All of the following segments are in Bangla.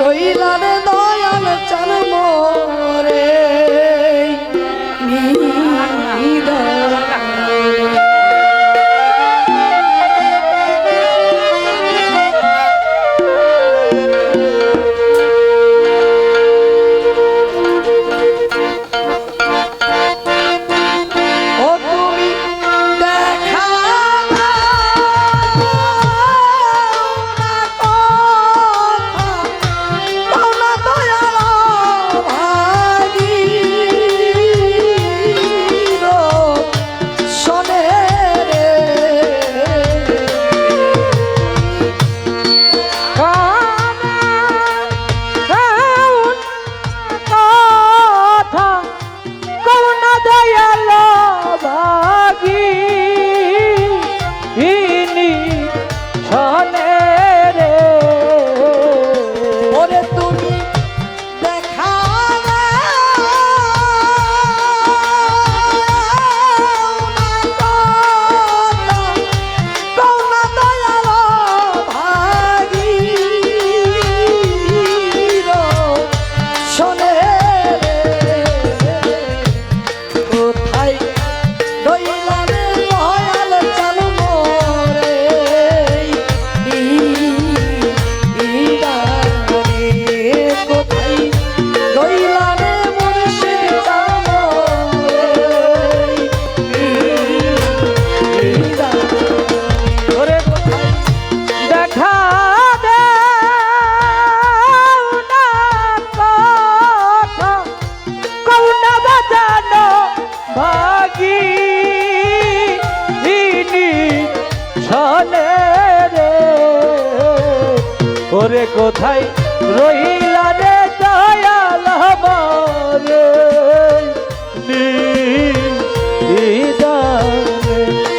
হইলার দ কোথায় রহিলা রে দয়াল হমারে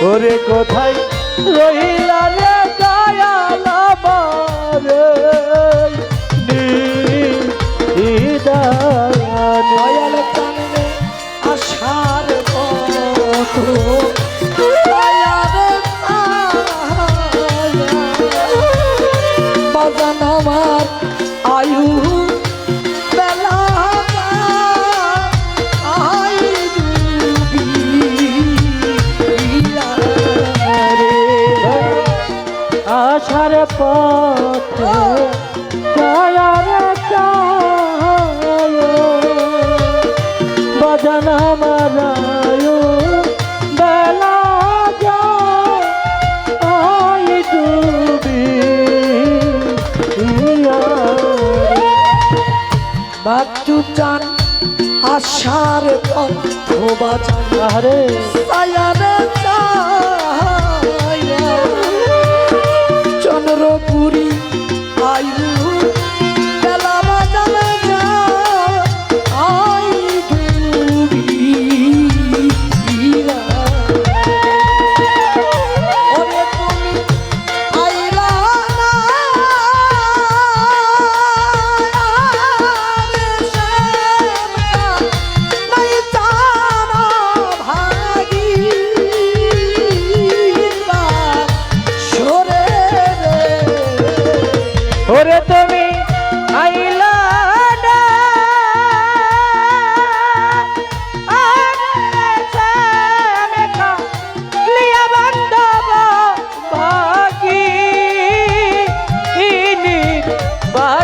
ওরে কোথায় রহিলা রে পথে ছায়ারে ছায়। বজন মারায়ু বেলা যাই ডুবি। বাচ্চু চান আশার পথ বাজান রে ছায়ারে চন্দ্রপুরী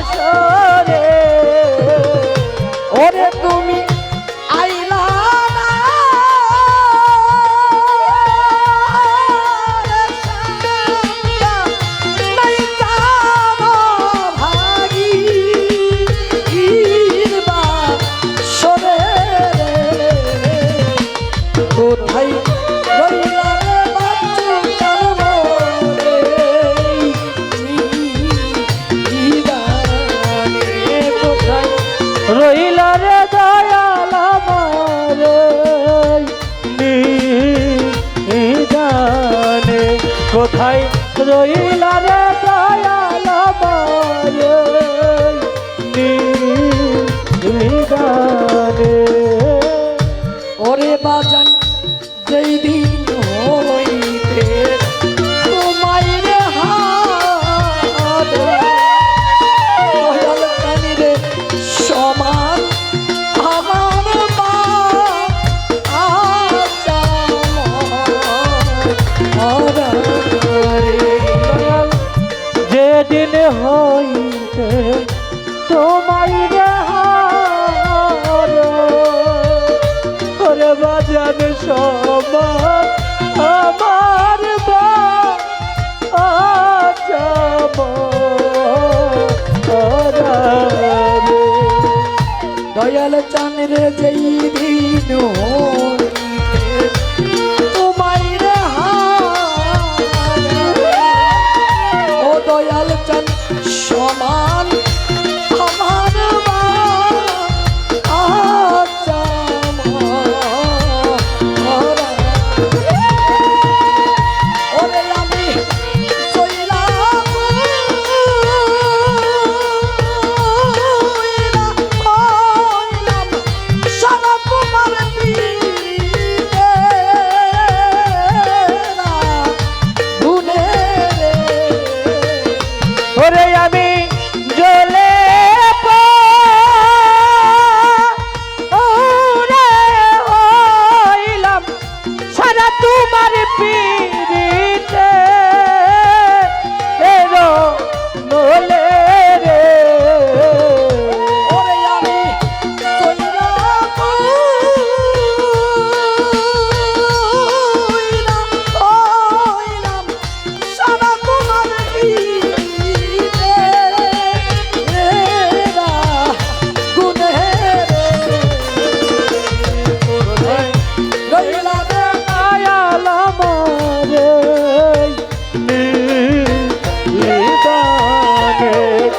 আসো জানে কোথায় রইলা রে দয়াল মারে নিদানে। 어려워.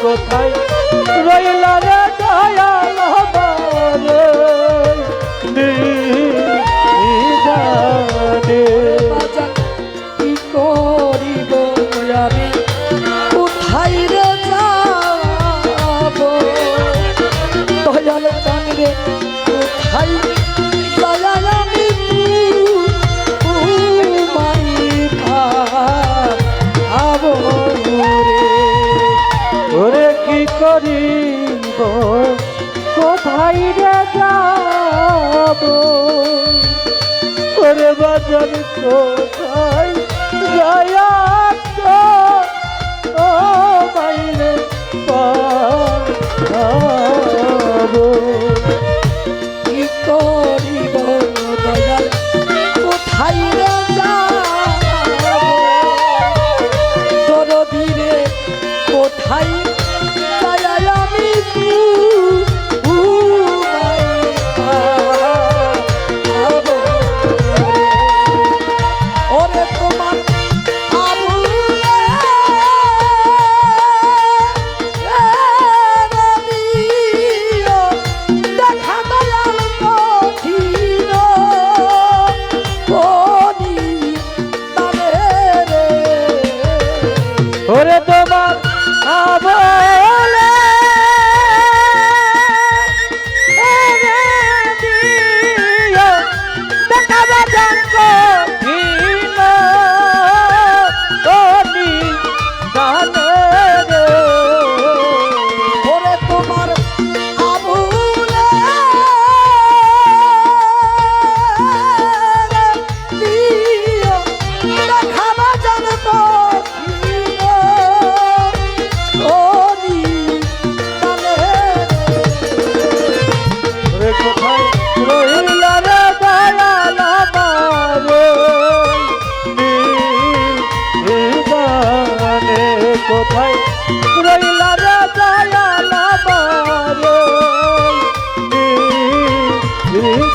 কোথায় রইলা রে দয়াল হবার? নিজানে কি করিব আমি? কোথায় রে যাব? দয়াল কান রে, কোথায় করিব? কোথায় রে যাব? করে বাজার কোথায় যায়